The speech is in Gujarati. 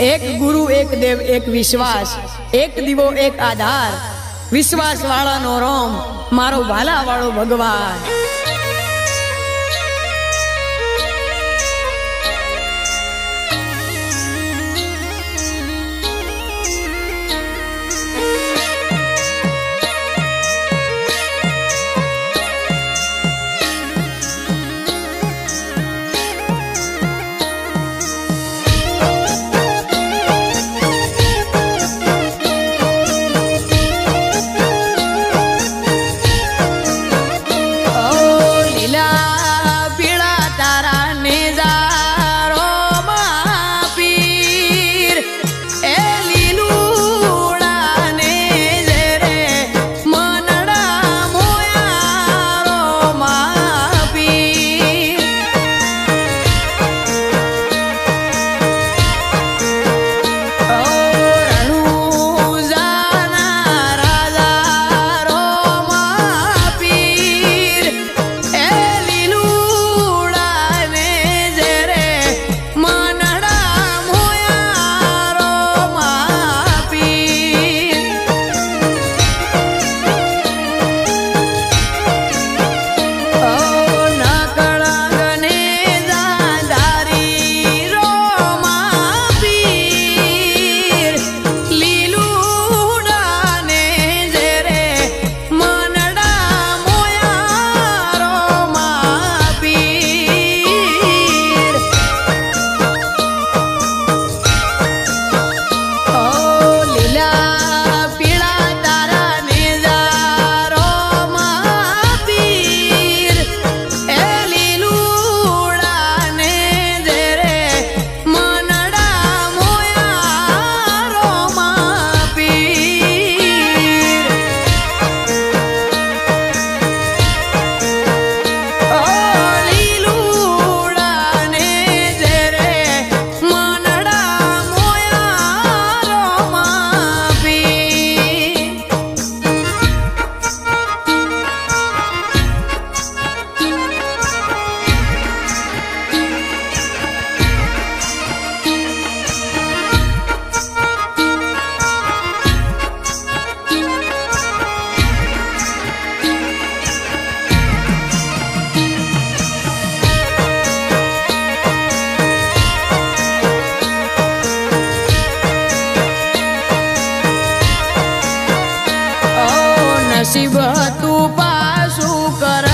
એક ગુરુ, એક દેવ, એક વિશ્વાસ, એક દીવો, એક આધાર. વિશ્વાસ વાળાનો રોમ મારો વાલા વાળો ભગવાન. शिव तू पाशु कर